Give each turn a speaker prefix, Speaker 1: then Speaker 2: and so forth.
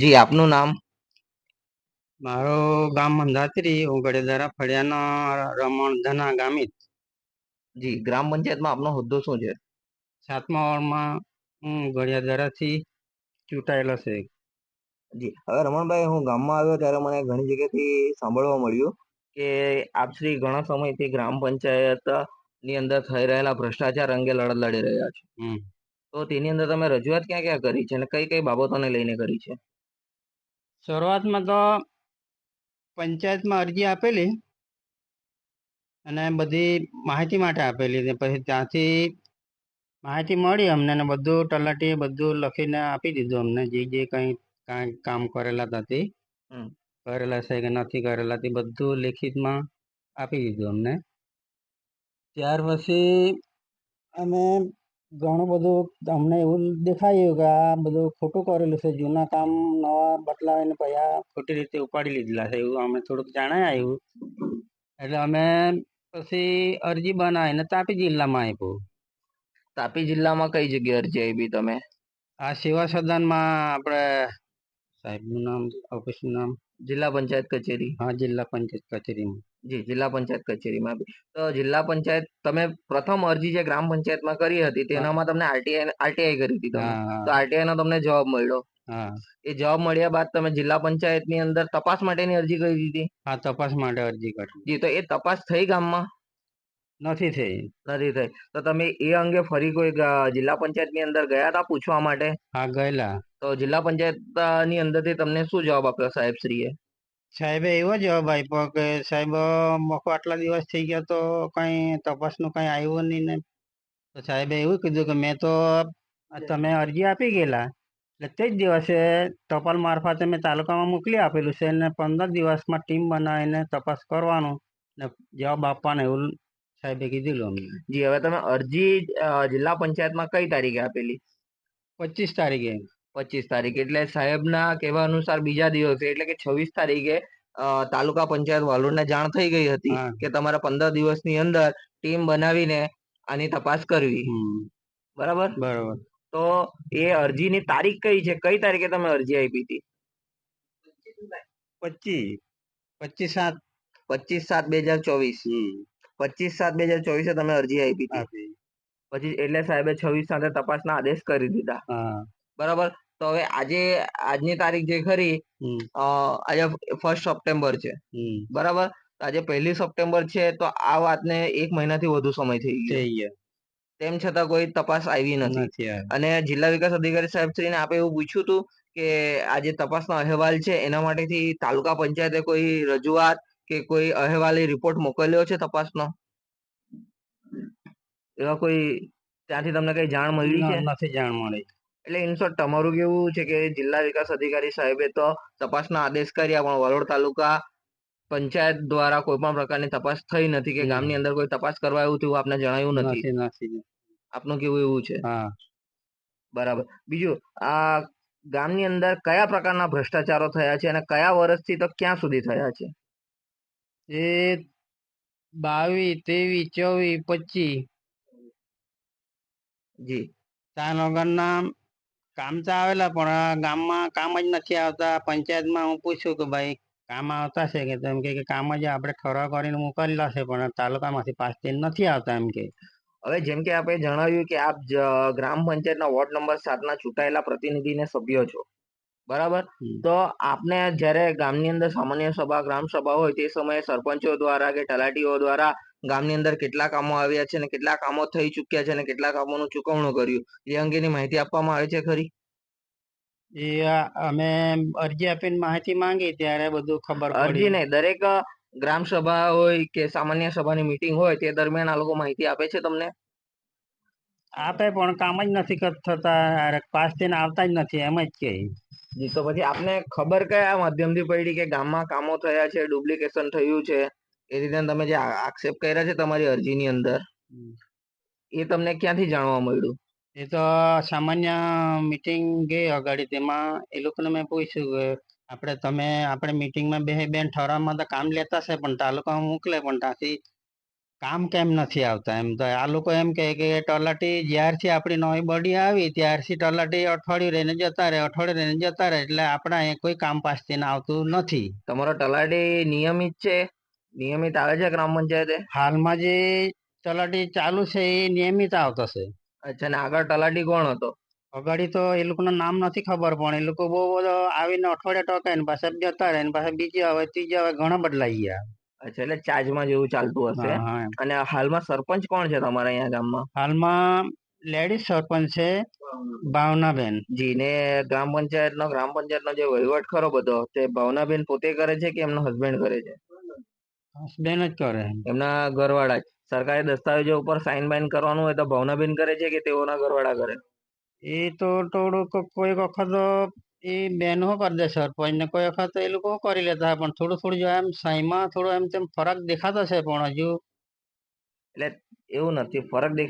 Speaker 1: જી આપનું નામ?
Speaker 2: મારું ગામ મંધાત્રી હું ગડેદારા ફળિયાના રમણ ધના ગામિત.
Speaker 1: જી ગ્રામ પંચાયતમાં આપનો હોદ્દો શું છે?
Speaker 2: સાતમા વોર્ડમાં હું ગળિયાધારાથી ચૂંટાયેલો છે.
Speaker 1: જી હવે રમણભાઈ હું ગામમાં આવ્યો ત્યારે મને ઘણી જગ્યાથી સાંભળવા મળ્યું કે આપ શ્રી ઘણા સમયથી ગ્રામ પંચાયતની અંદર થઈ રહેલા ભ્રષ્ટાચાર અંગે લડત લડી રહ્યા છો. તો તેની અંદર તમે રજૂઆત ક્યાં ક્યાં કરી છે અને કઈ કઈ બાબતોને લઈને કરી છે?
Speaker 2: શરૂઆતમાં તો પંચાયતમાં અરજી આપેલી અને બધી માહિતી માટે આપેલી ને પછી ત્યાંથી માહિતી મળી અમને ને બધું તલાટી બધું લખીને આપી દીધું અમને. જે જે કંઈ કાંઈ કામ કરેલા હતા તે કરેલા છે કે નથી કરેલા તે બધું લેખિતમાં આપી દીધું અમને. ત્યાર પછી અમે ઘણું બધું અમને એવું દેખાયું કે આ બધું ખોટું કરેલું છે. જૂના કામ નવા બદલાવીને પછી આ ખોટી રીતે ઉપાડી લીધેલા છે એવું અમે થોડુંક જાણાય. આવ્યું એટલે અમે પછી અરજી બનાવીને તાપી જિલ્લામાં આપ્યું.
Speaker 1: તાપી જિલ્લામાં કઈ જગ્યાએ અરજી આપી તમે?
Speaker 2: આ સેવા સદનમાં આપણે સાહેબનું નામ ઓફિસનું નામ
Speaker 1: જિલ્લા પંચાયત કચેરી?
Speaker 2: હા જિલ્લા પંચાયત કચેરીમાં.
Speaker 1: જી જિલ્લા પંચાયત કચેરીમાં. આપી તો જિલ્લા પંચાયત તમે પ્રથમ અરજી જે ગ્રામ પંચાયતમાં કરી હતી તેનામાં તમને આરટીઆઈ આરટીઆઈ કરી હતી તમે. તો આરટીઆઈ નો તમને જવાબ મળ્યો.
Speaker 2: હા.
Speaker 1: એ જવાબ મળ્યા બાદ તમે જિલ્લા પંચાયતની અંદર તપાસ માટેની અરજી કરી દીધી.
Speaker 2: હા તપાસ માટે અરજી કરી.
Speaker 1: જી તો એ તપાસ થઈ ગામમાં?
Speaker 2: નથી થઈ
Speaker 1: નથી થઈ. તો તમે એ અંગે ફરી કોઈ જિલ્લા પંચાયતની અંદર ગયા હતા પૂછવા માટે?
Speaker 2: હા ગયેલા.
Speaker 1: તો જિલ્લા પંચાયતની અંદરથી તમને શું જવાબ આપ્યો સાહેબ શ્રીએ
Speaker 2: સાહેબે એવો જવાબ આપ્યો કે સાહેબ મોકો આટલા દિવસ થઈ ગયા તો કઈ તપાસનું કઈ આવ્યું નહીં ને. તો સાહેબે એવું કીધું કે મેં તો તમે અરજી આપી ગયેલા. એટલે તે જ દિવસે ટપાલ મારફતે મેં તાલુકામાં મોકલી આપેલું છે અને પંદર દિવસમાં ટીમ બનાવીને તપાસ કરવાનું ને જવાબ આપવાનો એવું સાહેબે કીધેલું અમને.
Speaker 1: જી હવે તમે અરજી અ, જિલ્લા પંચાયતમાં કઈ તારીખે આપેલી?
Speaker 2: પચીસ તારીખે.
Speaker 1: પચીસ તારીખ. એટલે સાહેબના કહેવા અનુસાર બીજા દિવસે એટલે કે છવ્વીસ તારીખે અ, તાલુકા પંચાયત વાલોડને જાણ થઈ ગઈ હતી
Speaker 2: હા.
Speaker 1: કે તમારે પંદર દિવસની અંદર ટીમ બનાવીને આની તપાસ કરવી.
Speaker 2: હમ.
Speaker 1: બરાબર?
Speaker 2: બરોબર.
Speaker 1: તો એ અરજીની તારીખ કઈ છે? કઈ તારીખે તમે અરજી આપી હતી?
Speaker 2: પચીસ પચીસ સાત.
Speaker 1: પચીસ સાત બે હજાર ચોવીસ.
Speaker 2: હમ.
Speaker 1: પચીસ સાત બે હજાર ચોવીસે તમે અરજી આપી હતી. પછી એટલે સાહેબે છવ્વીસ સાથે તપાસના આદેશ કરી દીધા. બરાબર? તો હવે આજે આજની તારીખ જે ખરી આજે ફર્સ્ટ સપ્ટેમ્બર છે. બરાબર? આજે પહેલી સપ્ટેમ્બર છે તો આ વાતને એક મહિનાથી વધુ સમય થઈ ગયો. તેમ છતાં કોઈ તપાસ આવી નથી. અને જિલ્લા વિકાસ અધિકારી સાહેબ શ્રીને આપે એવું પૂછ્યું હતું કે આજે તપાસનો અહેવાલ છે એના માટેથી તાલુકા પંચાયતે કોઈ રજૂઆત કે કોઈ અહેવાલી રિપોર્ટ મોકલ્યો છે તપાસનો? એવા કોઈ ત્યાંથી તમને કઈ જાણ મળી છે?
Speaker 2: નથી જાણ મળી.
Speaker 1: એટલે ઇન શોર્ટ તમારું કેવું છે કે જિલ્લા વિકાસ અધિકારી સાહેબે તો તપાસના આદેશ કર્યા પણ વલોડ તાલુકા પંચાયત દ્વારા કોઈ પણ પ્રકારની તપાસ થઈ નથી કે ગામની અંદર કોઈ તપાસ કરવા આવ્યું તેવું આપને જણાયું નથી. આપનું કેવું એવું છે? બરાબર. બીજું આ ગામની અંદર કયા પ્રકારના ભ્રષ્ટાચારો થયા છે અને કયા વર્ષથી તો ક્યાં સુધી થયા છે?
Speaker 2: એ બાવીસ ત્રેવીસ ચોવીસ પચીસ.
Speaker 1: જી.
Speaker 2: ત્યાં વગરના કામ તો આવેલા પણ ગામમાં કામ જ નથી આવતા. પંચાયતમાં હું પૂછ્યું કે ભાઈ કામ આવતા છે કે? એમ કે કે કામ જ આપણે ખરા કરીને મોકલેલા છે પણ તાલુકામાંથી પાસ થઈને નથી આવતા એમ કે
Speaker 1: હવે જેમ કે આપણે જણાવ્યું કે આપ જ- ગ્રામ પંચાયતના વોર્ડ નંબર સાતના ચૂંટાયેલા પ્રતિનિધિને સભ્ય છો. બરાબર? તો આપને જ્યારે ગામની અંદર સામાન્ય સભા ગ્રામ સભા હોય તે સમયે સરપંચો દ્વારા કે તલાટીઓ દ્વારા ગામની અંદર કેટલા કામો આવ્યા છે અને કેટલા કામો થઈ ચૂક્યા છે અને કેટલા કામોનું ચૂકવણું કર્યું? એ અંગેની માહિતી આપવામાં આવે છે ખરી?
Speaker 2: એ અમે અરજી આપીને માહિતી માંગી ત્યારે બધું ખબર
Speaker 1: અરજી નહીં દરેક ગ્રામ સભા હોય કે સામાન્ય સભાની મીટિંગ હોય તે દરમિયાન આ લોકો માહિતી આપે છે તમને?
Speaker 2: આપે પણ કામ જ નથી થતા પાસ થઈને આવતા જ નથી એમ જ કે.
Speaker 1: જી તો પછી આપને ખબર કયા માધ્યમથી પડી કે ગામમાં કામો થયા છે ડુપ્લિકેશન થયું છે? એ રીતે તમે જે આક્ષેપ કર્યા છે તમારી અરજીની અંદર એ તમને ક્યાંથી જાણવા મળ્યું?
Speaker 2: એ તો સામાન્ય મીટિંગ ગઈ અગાડી તેમાં એ લોકોને મેં પૂછ્યું કે આપણે તમે આપણે મિટિંગમાં બે બેન ઠરાવમાં તો કામ લેતા છે પણ તાલુકામાં મોકલે પણ ત્યાંથી કામ કેમ નથી આવતા? એમ તો આ લોકો એમ કહે કે તલાટી જ્યારથી આપણી નવી બોડી આવી ત્યારથી તલાટી અઠવાડિયું રહીને જતા રહે અઠવાડિયું રહીને જતા રહે એટલે આપણા અહીંયા કોઈ કામ પાસથી આવતું નથી.
Speaker 1: તમારો તલાટી નિયમિત છે? નિયમિત આવે છે ગ્રામ પંચાયતે?
Speaker 2: હાલમાં જે તલાટી ચાલુ છે એ નિયમિત આવતો છે.
Speaker 1: અચ્છા ને આગળ તલાટી કોણ હતો?
Speaker 2: અગાડી તો એ લોકોનું નામ નથી ખબર પણ એ લોકો બહુ બધો આવીને અઠવાડિયા ટોકે ને પાછા જતા રહે ને પાછા બીજી આવે ત્રીજી આવે ઘણા બદલાઈ ગયા.
Speaker 1: અચ્છા એટલે ચાર્જમાં જેવું ચાલતું હશે?
Speaker 2: હા, હા એમ.
Speaker 1: અને હાલમાં સરપંચ કોણ છે તમારા અહીંયા ગામમાં?
Speaker 2: હાલમાં લેડીઝ સરપંચ છે ભાવનાબેન.
Speaker 1: જી ને ગ્રામ પંચાયતનો ગ્રામ પંચાયતનો જે વહીવટ ખરો બધો તે ભાવનાબેન પોતે કરે છે કે એમનો હસબન્ડ કરે છે?
Speaker 2: બેન જ કરે.
Speaker 1: એમના ઘરવાળા જ. સરકારી દસ્તાવેજો ઉપર સાઇન બાઇન કરવાનું હોય તો ભાવનાબેન કરે છે કે તેઓના ઘરવાળા કરે?
Speaker 2: એ તો થોડુંક કોઈ વખત એ બેનો કરી દે સરપંચ ને કોઈ વખત એ લોકો કરી લેતા પણ થોડું થોડું જો એમ સાઈમાં થોડો એમ તેમ ફરક દેખાતો છે પણ હજુ.
Speaker 1: એટલે એવું નથી, ફરક દેખા